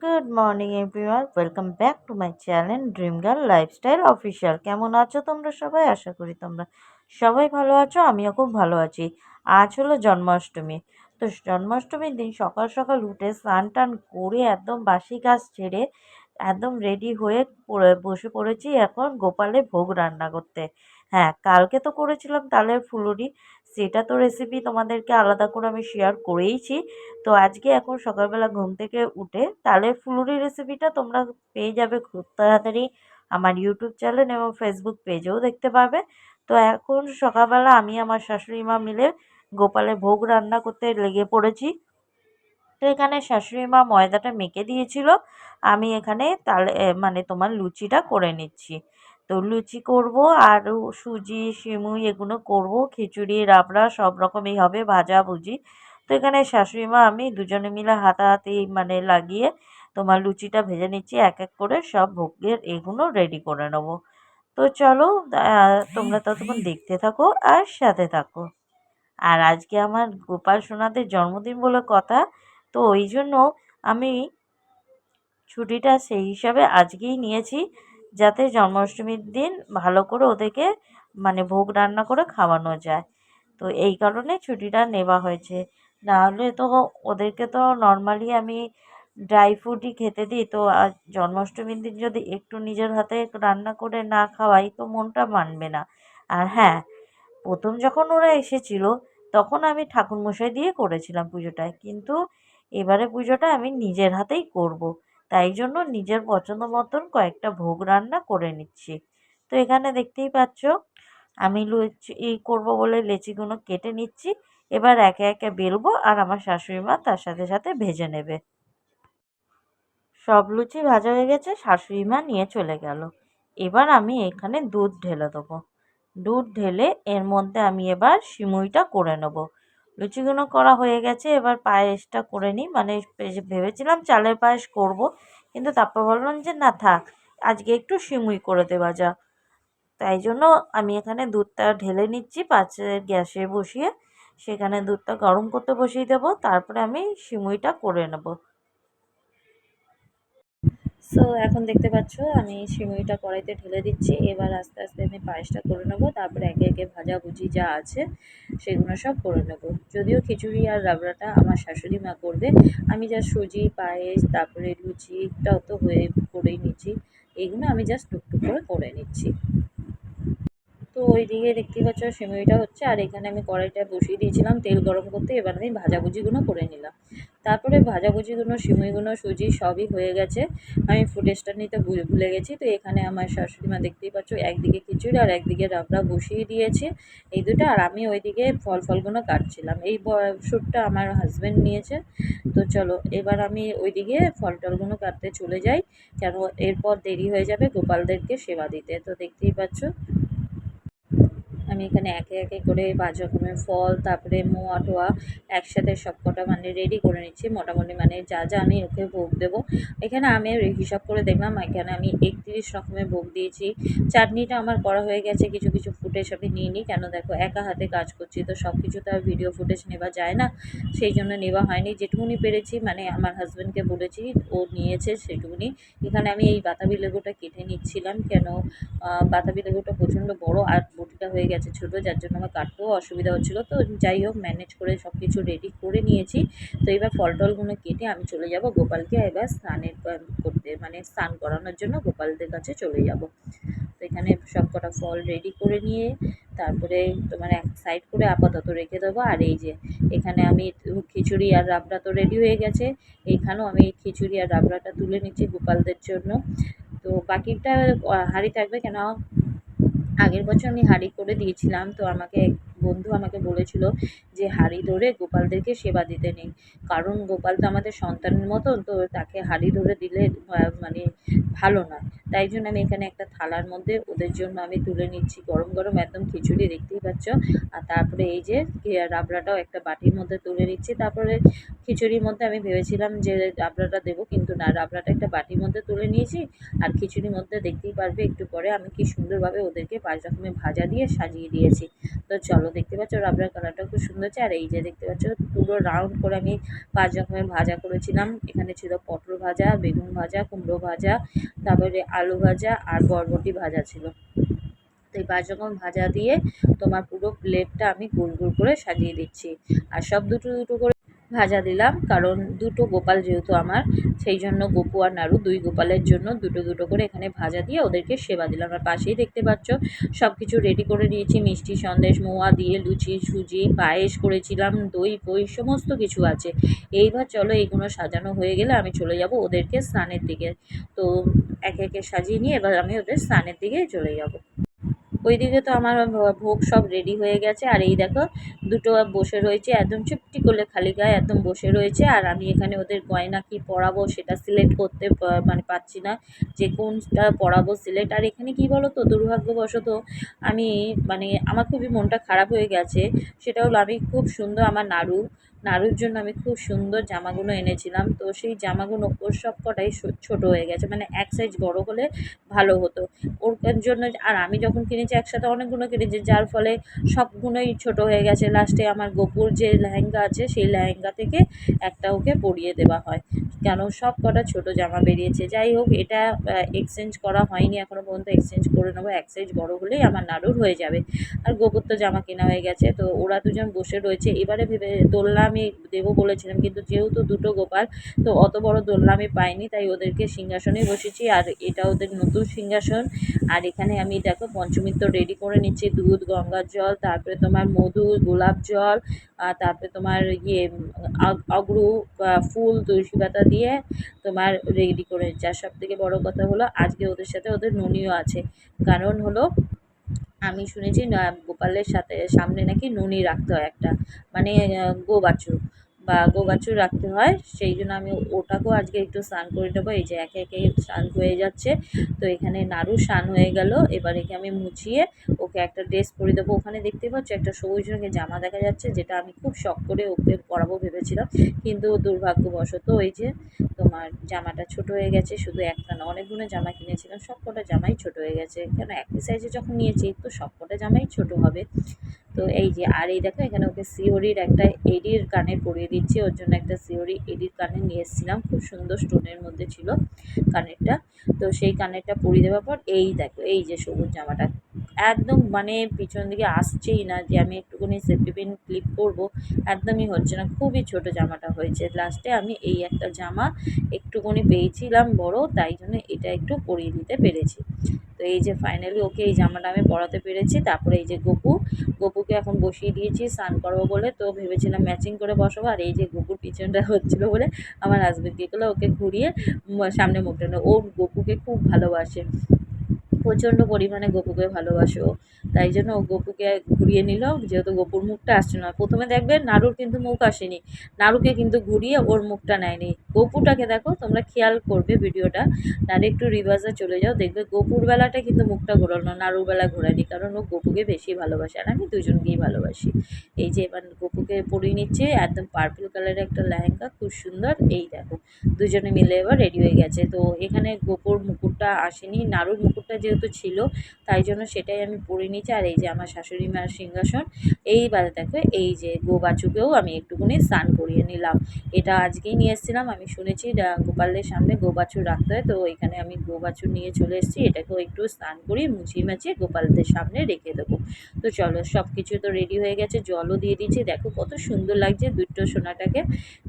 Good morning everyone welcome back to my channel dream girl lifestyle official কেমন আছো তোমরা সবাই? আশা করি তোমরা সবাই ভালো আছো, আমিও খুব ভালো আছি। আজ হলো জন্মাষ্টমী। তো জন্মাষ্টমীর দিন সকাল সকাল উঠে স্নান টান করে একদম বাসি কাজ ছেড়ে একদম রেডি হয়ে বসে পড়েছি এখন গোপালে ভোগ রান্না করতে। হ্যাঁ কালকে তো করেছিলাম তালের ফুলুরি। সেটা তো রেসিপি তোমাদেরকে আলাদা করে আমি শেয়ার করেইছি। তো আজকে এখন সকালবেলা ঘুম থেকে উঠে তালের ফুলুরি রেসিপিটা তোমরা পেয়ে যাবে খুব তাড়াতাড়ি আমার ইউটিউব চ্যানেল এবং ফেসবুক পেজেও দেখতে পাবে। তো এখন সকালবেলা আমি আমার শাশুড়ি মা মিলে গোপালের ভোগ রান্না করতে লেগে পড়েছি। তো এখানে শাশুড়ি মা ময়দাটা মেখে দিয়েছিল। আমি এখানে তালে মানে তোমার লুচিটা করে নিচ্ছি। তো লুচি করব আর সুজি, সিমুই এগুলো করব, খিচুড়ি, রাবড়া সব রকমই হবে, ভাজা, ভুজি। তো এখানে শাশুড়ি মা, আমি দুজনে মিলে হাতাহাতি মানে লাগিয়ে তোমার লুচিটা ভেজে নিচ্ছি, এক এক করে সব ভোগের এগুলো রেডি করে নেব। তো চলো তোমরা ততক্ষণ দেখতে থাকো আর সাথে থাকো। আর আজকে আমার গোপাল সোনাদের জন্মদিন বলে কথা, তো ওই জন্য আমি ছুটিটা সেই হিসাবে আজকেই নিয়েছি। যাতে জন্মাষ্টমীর দিন ভালো করে ওদেরকে মানে ভোগ রান্না করে খাওয়ানো যায়। তো এই কারণে ছুটিটা নেওয়া হয়েছে। নাহলে তো ওদেরকে তো নর্মালি আমি ড্রাই ফ্রুটই খেতে দিই। তো আর জন্মাষ্টমীর দিন যদি একটু নিজের হাতে রান্না করে না খাওয়াই তো মনটা মানবে না। আর হ্যাঁ প্রথম যখন ওরা এসেছিল তখন আমি ঠাকুরমশাই দিয়ে করেছিলাম পুজোটায়। কিন্তু এবারে পুজোটা আমি নিজের হাতেই করব। তাই জন্য নিজের পছন্দ মতন কয়েকটা ভোগ রান্না করে নিচ্ছি। তো এখানে দেখতেই পাচ্ছ, আমি লুচি করব বলে লেচিগুলো কেটে নিচ্ছি। এবার একে একে বেলবো আর আমার শাশুড়ি মা তার সাথে সাথে ভেজে নেবে। সব লুচি ভাজা হয়ে গেছে, শাশুড়ি মা নিয়ে চলে গেল। এবার আমি এখানে দুধ ঢেলে দেবো। দুধ ঢেলে এর মধ্যে আমি এবার সিমুইটা করে নেব। লুচিগুলো করা হয়ে গেছে, এবার পায়েসটা করে নিই। মানে ভেবেছিলাম চালের পায়েস করব, কিন্তু তারপর বললাম যে না থাক, আজকে একটু সিমুই করে দেওয়া যা তাই জন্য আমি এখানে দুধটা ঢেলে নিচ্ছি, পাঁচের গ্যাসে বসিয়ে। সেখানে দুধটা গরম করতে বসিয়ে দেবো, তারপরে আমি সিমুইটা করে নেব। সো এখন দেখতে পাচ্ছ, আমি সিমুইটা কড়াইতে ঢেলে দিচ্ছি। এবার আস্তে আস্তে আমি পায়েসটা করে নেব। তারপরে একে একে ভাজা ভুজি যা আছে, সেগুলো সব করে নেব। যদিও খিচুড়ি আর রাবড়াটা আমার শাশুড়ি মা করবে, আমি যা সুজি, পায়েস, তারপরে লুচিটাও তো হয়ে করেই নিচ্ছি। এগুলো আমি জাস্ট টুকটুক করে করে নিচ্ছি। তো ওই দিকে দেখতেই পাচ্ছ সিমুইটা হচ্ছে। আর এখানে আমি কড়াইটা বসিয়ে দিয়েছিলাম তেল গরম করতে। এবার আমি ভাজাভুজিগুলো করে নিলাম। তারপরে ভাজাভুজিগুলো, সিমুইগুলো, সুজি সবই হয়ে গেছে। আমি ফুটেজটা নিতে ভুলে ভুলে গেছি। তো এখানে আমার শাশুড়ি মা দেখতেই পাচ্ছ একদিকে খিচুড়ি আর একদিকে রাবড়া বসিয়ে দিয়েছে এই দুটো। আর আমি ওইদিকে ফল ফলগুলো কাটছিলাম। এই শ্যুটটা আমার হাজব্যান্ড নিয়েছে। তো চলো, এবার আমি ওইদিকে ফল টলগুলো কাটতে চলে যাই। কেন এরপর দেরি হয়ে যাবে গোপালদেরকে সেবা দিতে। তো দেখতেই পাচ্ছ আমি এখানে একে একে করে পাঁচ রকমের ফল, তারপরে মোয়া টোয়া একসাথে সব কটা মানে রেডি করে নিচ্ছি। মোটামুটি মানে যা যা আমি ওকে ভোগ দেবো। এখানে আমি হিসাব করে দেখলাম, এখানে আমি একত্রিশ রকমের ভোগ দিয়েছি। চাটনিটা আমার করা হয়ে গেছে, কিছু কিছু ফুটেজ আমি নিয়ে নিই কেন দেখো, একা হাতে কাজ করছি, তো সব কিছু তো আর ভিডিও ফুটেজ নেওয়া যায় না। সেই জন্য নেওয়া হয়নি। যেটুকুনি পেরেছি মানে আমার হাজব্যান্ডকে বলেছি, ও নিয়েছে সেটুকুনি। এখানে আমি এই বাতাবি লেবুটা কেটে নিচ্ছিলাম। কেন? বাতাবি লেবুটা প্রচণ্ড বড় আর বটিটা হয়ে গেছে ছোটো, যার জন্য আমার কাটতেও অসুবিধা হচ্ছিল। তো যাই হোক ম্যানেজ করে সব কিছু রেডি করে নিয়েছি। তো এবার ফল টলগুলো কেটে আমি চলে যাব গোপালকে এবার স্নানের করতে মানে স্নান করানোর জন্য গোপালদের কাছে চলে যাব। তো এখানে সব কটা ফল রেডি করে নিয়ে, তারপরে তোমার এক সাইড করে আপাতত রেখে দেবো। আর এই যে, এখানে আমি খিচুড়ি আর রাবড়া তো রেডি হয়ে গেছে। এইখানেও আমি খিচুড়ি আর রাবড়াটা তুলে নিচ্ছি গোপালদের জন্য। তো বাকিটা হাঁড়ি থাকবে কেন? আগের বছর আমি হাঁড়ি করে দিয়েছিলাম, তো আমাকে এক বন্ধু আমাকে বলেছিল যে, হাঁড়ি ধরে গোপালদেরকে সেবা দিতে নেই। কারণ গোপাল তো আমাদের সন্তানের মতন, তো তাকে হাঁড়ি ধরে দিলে মানে ভালো নয়। তাই জন্য আমি এখানে একটা থালার মধ্যে ওদের জন্য আমি তুলে নিচ্ছি। গরম গরম একদম খিচুড়ি, দেখতেই পাচ্ছ? আর তারপরে এই যে রাবড়াটাও একটা বাটির মধ্যে তুলে নিচ্ছি। তারপরে খিচুড়ির মধ্যে আমি ভেবেছিলাম যে রাবড়াটা দেবো, কিন্তু না, রাবড়াটা একটা বাটির মধ্যে তুলে নিয়েছি। আর খিচুড়ির মধ্যে দেখতেই পারবে একটু পরে আমি কি সুন্দরভাবে ওদেরকে পাঁচ রকমের ভাজা দিয়ে সাজিয়ে দিয়েছি। তো চলো, দেখতে পাচ্ছ রাবড়ার কালারটাও খুব সুন্দর হচ্ছে। আর এই যে দেখতে পাচ্ছ, পুরো রাউন্ড করে আমি পাঁচ রকমের ভাজা করেছিলাম। এখানে ছিল পটল ভাজা, বেগুন ভাজা, কুমড়ো ভাজা, তারপরে আলু ভাজা আর বরবটি ভাজা ছিল। তো এই পাঁচ রকম ভাজা দিয়ে তোমার পুরো প্লেটটা আমি গোল গোল করে সাজিয়ে দিচ্ছি। আর সব দুটো দুটো করে ভাজা দিলাম, কারণ দুটো গোপাল যেহেতু আমার, সেই জন্য গোপু আর নাড়ু দুই গোপালের জন্য দুটো দুটো করে এখানে ভাজা দিয়ে ওদেরকে সেবা দিলাম। আর পাশেই দেখতে পাচ্ছ সব কিছু রেডি করে নিয়েছি, মিষ্টি সন্দেশ, মোয়া দিয়ে লুচি, সুজি, পায়েস করেছিলাম, দই ফই সমস্ত কিছু আছে। এইবার চলো এইগুলো সাজানো হয়ে গেলে আমি চলে যাব ওদেরকে স্নানের দিকে। তো একে একে সাজিয়ে নিয়ে এবার আমি ওদের স্নানের দিকে চলে যাব। ওইদিকে তো আমার ভোগ সব রেডি হয়ে গেছে। আর এই দেখো, দুটো বসে রয়েছে, একদম চুপটি করলে খালি গায়ে একদম বসে রয়েছে। আর আমি এখানে ওদের গয়না কি পরাবো সেটা সিলেক্ট করতে মানে পাচ্ছি না যে কোনটা পরাবো সিলেক্ট আর এখানে কি বলো তো দুর্ভাগ্যবশত আমি মানে আমার খুবই মনটা খারাপ হয়ে গেছে। সেটা হলো আমি খুব সুন্দর আমার নাড়ু নাড়ুর জন্য আমি খুব সুন্দর জামাগুলো এনেছিলাম। তো সেই জামাগুলো ওর সব কটাই ছোটো হয়ে গেছে। মানে এক সাইজ বড় হলে ভালো হতো। ওর জন্য আর আমি যখন কিনেছি একসাথে অনেকগুলো কিনেছি, যার ফলে সবগুলোই ছোট হয়ে গেছে। লাস্টে আমার গোপুর যে লেহেঙ্গা আছে, সেই লেহেঙ্গা থেকে একটা ওকে পরিয়ে দেওয়া হয়। কেন সব কটা ছোটো জামা বেরিয়েছে। যাই হোক, এটা এক্সচেঞ্জ করা হয়নি। এখনও পর্যন্ত এক্সচেঞ্জ করে নেব। এক সাইজ বড়ো হলেই আমার নাড়ুর হয়ে যাবে। আর গোপুর তো জামা কেনা হয়ে গেছে। তো ওরা দুজন বসে রয়েছে। এবারে ভেবে দোলনা আমি দেব বলেছিলাম, কিন্তু যেহেতু দুটো গোপাল, তো অত বড় দোলনা আমি পাইনি, তাই ওদেরকে সিংহাসনেই বসেছি, আর এটা ওদের নতুন সিংহাসন। আর এখানে আমি দেখো পঞ্চমীর তো রেডি করে নিচ্ছি, দুধ, গঙ্গার জল, তারপরে তোমার মধু, গোলাপ জল, আর তারপরে তোমার ইয়ে অগ্রু ফুল, তুলসী পাতা দিয়ে তোমার রেডি করে নিচ্ছি। আর সব থেকে বড়ো কথা হলো, আজকে ওদের সাথে ওদের ননিও আছে। কারণ হলো আমি শুনেছি গোপালের সাথে সামনে নাকি নুনি রাখতে হয় একটা মানে গো বাছুর বা গো বাছুর রাখতে হয়, সেই জন্য আমি ওটাকেও আজকে একটু স্নান করে নেব। এই যে একে একে স্নান হয়ে যাচ্ছে। তো এখানে নাড়ু স্নান হয়ে গেল। এবার একে আমি মুছিয়ে ওকে একটা ড্রেস পরিয়ে দেবো। ওখানে দেখতে পাচ্ছ একটা সবুজ রঙের জামা দেখা যাচ্ছে, যেটা আমি খুব শখ করে ওকে পরাবো ভেবেছিলাম। কিন্তু দুর্ভাগ্যবশত ওই যে তোমার জামাটা ছোট হয়ে গেছে, শুধু একটা না অনেকগুলো জামা কিনেছিলাম সব কটা জামাই ছোট হয়ে গেছে। কেন একই সাইজে যখন নিয়েছি, তো সব কটা জামাই ছোট হবে। তো এই যে, আর এই দেখো, এখানে ওকে সিওরির একটা এডির কানে পরিয়ে দিচ্ছি। ওর জন্য একটা সিওরি এডির কানে নিয়ে এসেছিলাম। খুব সুন্দর স্টোনের মধ্যে ছিল কানেরটা। তো সেই কানেরটা পরিয়ে দেওয়ার পর এই দেখো, এই যে সবুজ জামাটা। একদম মানে পিছন দিকে আসছেই না যে আমি একটুখানি সেফটি পিন ক্লিপ করব, একদমই হচ্ছে না। খুবই ছোট জামাটা হয়েছে। লাস্টে আমি এই একটা জামা একটুখানি পেয়েছিলাম বড়, তাই জন্য এটা একটু পরিয়ে দিতে পেরেছি। তো এই যে ফাইনালি ওকে এই জামাটা আমি পরাতে পেরেছি। তারপরে এই যে গপু, গপুকে এখন বসিয়ে দিয়েছি স্নান করব বলে। তো ভেবেছিলাম ম্যাচিং করে বসাবো। আর এই যে গপুর পিছনটা হচ্ছিল বলে আমার কী করল ওকে ঘুরিয়ে সামনে মুখটা ও গপুকে খুব ভালোবাসে। প্রচণ্ড পরিমাণে গপুকে ভালোবাসে। তাই জন্য ও গপুকে ঘুরিয়ে নিল, যেহেতু গপুর মুখটা আসছে না। প্রথমে দেখবে নাড়ুর কিন্তু মুখ আসেনি। নাড়ুকে কিন্তু ঘুরিয়ে ওর মুখটা নেয়নি। গপুটাকে দেখো, তোমরা খেয়াল করবে ভিডিওটা। নাড়ু একটু রিভার্সে চলে যাও, দেখবে গপুর বেলাটা কিন্তু মুখটা ঘোরানো নাড়ুর বেলা ঘোরানি কারণ ও গপুকে বেশি ভালোবাসে আর আমি দুজনকেই ভালোবাসি। এই যে এবার গপুকে পরিয়ে নিচ্ছে, একদম পার্পল কালারের একটা লেহেঙ্গা, খুব সুন্দর। এই দেখো, দুজনে মিলে এবার রেডি হয়ে গেছে। তো এখানে গোপুর মুকুটটা আসেনি নাড়ুর মুকুটটা যেহেতু ছিল, তাই জন্য সেটাই আমি পরে নিয়েছি আর এই যে আমার শাশুড়ি মার সিংহাসন এইবার দেখো, এই যে গো বাছুকেও আমি একটুকুনি স্নান করিয়ে নিলাম। এটা আজকেই নিয়ে এসেছিলাম, আমি শুনেছি গোপালের সামনে গো বাছুর রাখতে হয়, তো এখানে আমি গো বাছুর নিয়ে চলে এসেছি, এটাকেও একটু স্নান করিয়ে মুছিয়ে মাছিয়ে গোপালদের সামনে রেখে দেবো। তো চলো সব কিছু তো রেডি হয়ে গেছে, জলও দিয়ে দিয়েছি, দেখো কত সুন্দর লাগছে দুটো সোনাটাকে।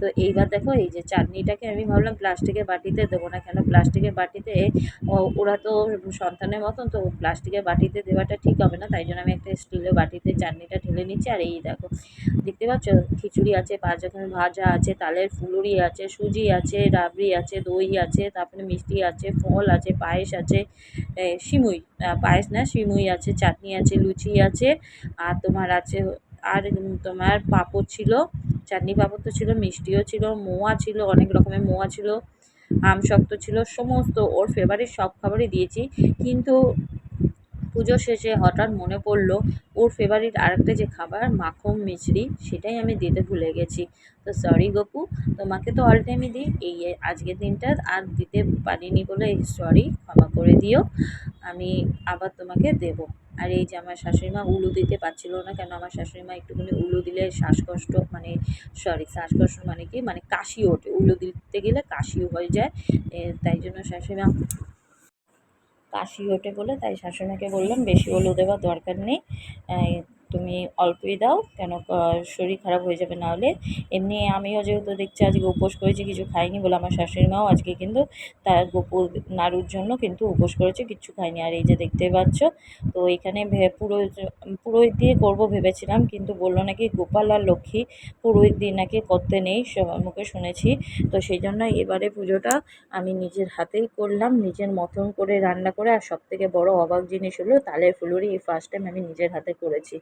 তো এইবার দেখো, এই যে চাটনিটাকে আমি ভাবলাম প্লাস্টিকের বাটিতে দেবো না, কেন প্লাস্টিকের বাটিতে ওরা তো সন্তানের মতন, তো প্লাস্টিকের বাটিতে দেওয়াটা ঠিক হবে তাই জন্য আমি একটা স্টিলের বাটিতে চাটনিটা ঢেলে নিচ্ছি। আর এই দেখো, দেখতে পাচ্ছ? খিচুড়ি আছে, পাঁচ রকমের ভাজা আছে, তালের ফুলুরি আছে, সুজি আছে, রাবড়ি আছে, দই আছে, তারপরে মিষ্টি আছে, ফল আছে, পায়েস আছে সিমুই পায়েস না সিমুই আছে, চাটনি আছে, লুচি আছে, আর তোমার আছে, আর তোমার পাঁপড় ছিল, চাটনি পাঁপড় তো ছিল, মিষ্টিও ছিল, মোয়া ছিল, অনেক রকমের মোয়া ছিল আম শক্ত ছিল, সমস্ত ওর ফেভারিট সব খাবারই দিয়েছি। কিন্তু পুজো শেষে হঠাৎ মনে পড়ল, ওর ফেভারিট আরেকটা যে খাবার, মাখন মিছরি, সেটাই আমি দিতে ভুলে গেছি। তো সরি গপু, তোমাকে তো অল টাইমই দিই, এই আজকের দিনটা আর দিতে পারিনি বলে সরি ক্ষমা করে দিও, আমি আবার তোমাকে দেবো। আর এই যে আমার শাশুড়ি মা উলু দিতে পারছিল না কেন, আমার শাশুড়ি মা একটুখানি উলু দিলে শ্বাসকষ্ট মানে সরি শ্বাসকষ্ট মানে কি মানে কাশি ওঠে। উলু দিতে গেলে কাশিও হয়ে যায় তাই জন্য শাশুড়ি মা কাশি ওঠে বলে তাই শাশুড়িমাকে বললাম বেশি হলুদ দেওয়ার দরকার নেই। তুমি অল্পই দাও, কেন শরীর খারাপ হয়ে যাবে নাহলে এমনি আমিও যেহেতু দেখছি আজকে উপোস করেছি, কিছু খাইনি বলে আমার শাশুড়ি মাও আজকে কিন্তু তার গোপুর নাড়ুর জন্য কিন্তু উপোস করেছে কিচ্ছু খাইনি। আর এই যে দেখতে পাচ্ছ, তো এখানে পুরোহিত পুরোহিত দিয়ে করব ভেবেছিলাম, কিন্তু বলল নাকি গোপাল আর লক্ষ্মী পুরোহিত দিয়ে নাকি করতে নেই, সবার মুখে শুনেছি। তো সেই জন্য এবারে পুজোটা আমি নিজের হাতেই করলাম, নিজের মতন করে রান্না করে। আর সব থেকে বড় অবাক জিনিস হলো, তালের ফুলুরি এই ফার্স্ট টাইম আমি নিজের হাতে করেছি।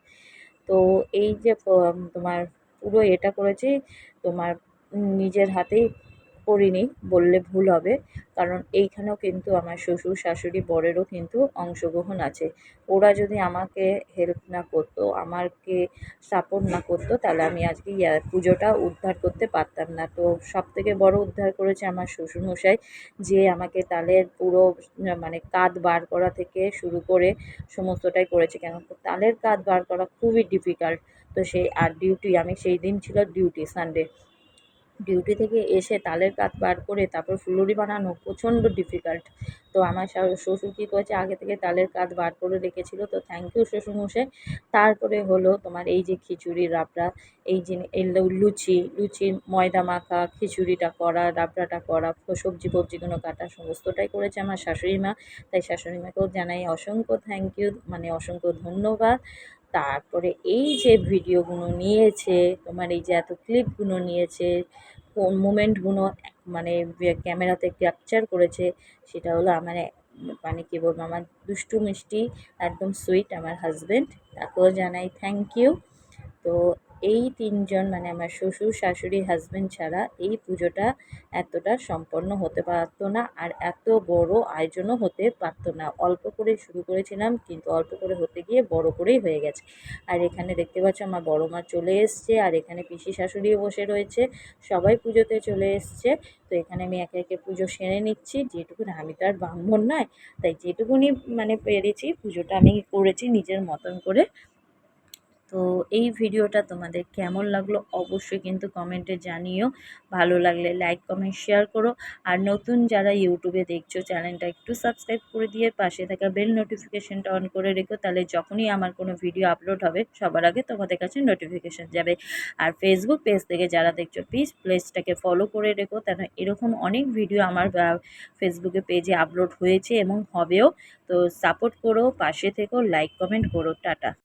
তো এই যে তোমার পুরো এটা করেছি তোমার নিজের হাতেই করিনি, বললে ভুল হবে। কারণ এইখানেও কিন্তু আমার শ্বশুর, শাশুড়ি বরেরও কিন্তু অংশগ্রহণ আছে। ওরা যদি আমাকে হেল্প না করতো, আমাকে সাপোর্ট না করতো, তাহলে আমি আজকে পুজোটা উদ্ধার করতে পারতাম না। তো সব থেকে বড় উদ্ধার করেছে আমার শ্বশুরমশাই, যে আমাকে তালের পুরো মানে কাঁধ বার করা থেকে শুরু করে সমস্তটাই করেছে। কেন তালের কাঁধ বার করা খুবই ডিফিকাল্ট তো সেই আর ডিউটি আমি সেই দিন ছিল ডিউটি সানডে ডিউটি থেকে এসে তালের কাঠ বার করে তারপর ফুলুরি বানানো প্রচণ্ড ডিফিকাল্ট তো আমার শ্বশুর কী করেছে? আগে থেকে তালের কাঠ বার করে রেখেছিল। তো থ্যাংক ইউ শ্বশুরমশাই তারপরে হলো তোমার এই যে খিচুড়ি রাবড়া, এই যে লুচি লুচির ময়দা মাখা, খিচুড়িটা করা, রাবড়াটা করা সবজি ফবজিগুলো কাটা, সমস্তটাই করেছে আমার শাশুড়ি মা। তাই শাশুড়ি মাকেও জানাই অসংখ্য থ্যাংক ইউ মানে অসংখ্য ধন্যবাদ। তারপরে এই যে ভিডিওগুলো নিয়েছে, তোমার এই যে এত ক্লিপগুলো নিয়েছে, কোন মুমেন্টগুলো মানে ক্যামেরাতে ক্যাপচার করেছে, সেটা হলো আমার মানে কী বলব, আমার দুষ্টু মিষ্টি, একদম সুইট আমার হাজব্যান্ড তাকেও জানাই থ্যাংক ইউ তো এই তিনজন মানে আমার শ্বশুর, শাশুড়ি হাজব্যান্ড ছাড়া এই পুজোটা এতটা সম্পন্ন হতে পারতো না আর এত বড় আয়োজনও হতে পারতো না। অল্প করে শুরু করেছিলাম কিন্তু অল্প করে হতে গিয়ে বড় করেই হয়ে গেছে। আর এখানে দেখতে পাচ্ছ আমার বড় মা চলে এসছে আর এখানে পিসি শাশুড়িও বসে রয়েছে। সবাই পুজোতে চলে এসছে। তো এখানে আমি একে একে পুজো সেরে নিচ্ছি। যেটুকুনি আমি তো আর ব্রাহ্মণ নয়, তাই যেটুকুনি মানে পেরেছি পুজোটা আমি করেছি নিজের মতন করে। তো এই ভিডিওটা তোমাদের কেমন লাগল অবশ্যই কিন্তু কমেন্টে জানিও। ভালো লাগলে লাইক, কমেন্ট, শেয়ার করো। আর নতুন যারা ইউটিউবে দেখছ, চ্যানেলটা একটু সাবস্ক্রাইব করে দিয়ে পাশে থাকা বেল নোটিফিকেশনটা অন করে রেখো। তাহলে যখনই আমার কোনো ভিডিও আপলোড হবে, সবার আগে তোমাদের কাছে নোটিফিকেশন যাবে। আর ফেসবুক পেজ থেকে যারা দেখছ প্লিজ পেজটাকে ফলো করে রেখো। কেন এরকম অনেক ভিডিও আমার ফেসবুকে পেজে আপলোড হয়েছে এবং হবেও। তো সাপোর্ট করো, পাশে থেকো লাইক কমেন্ট করো। টাটা।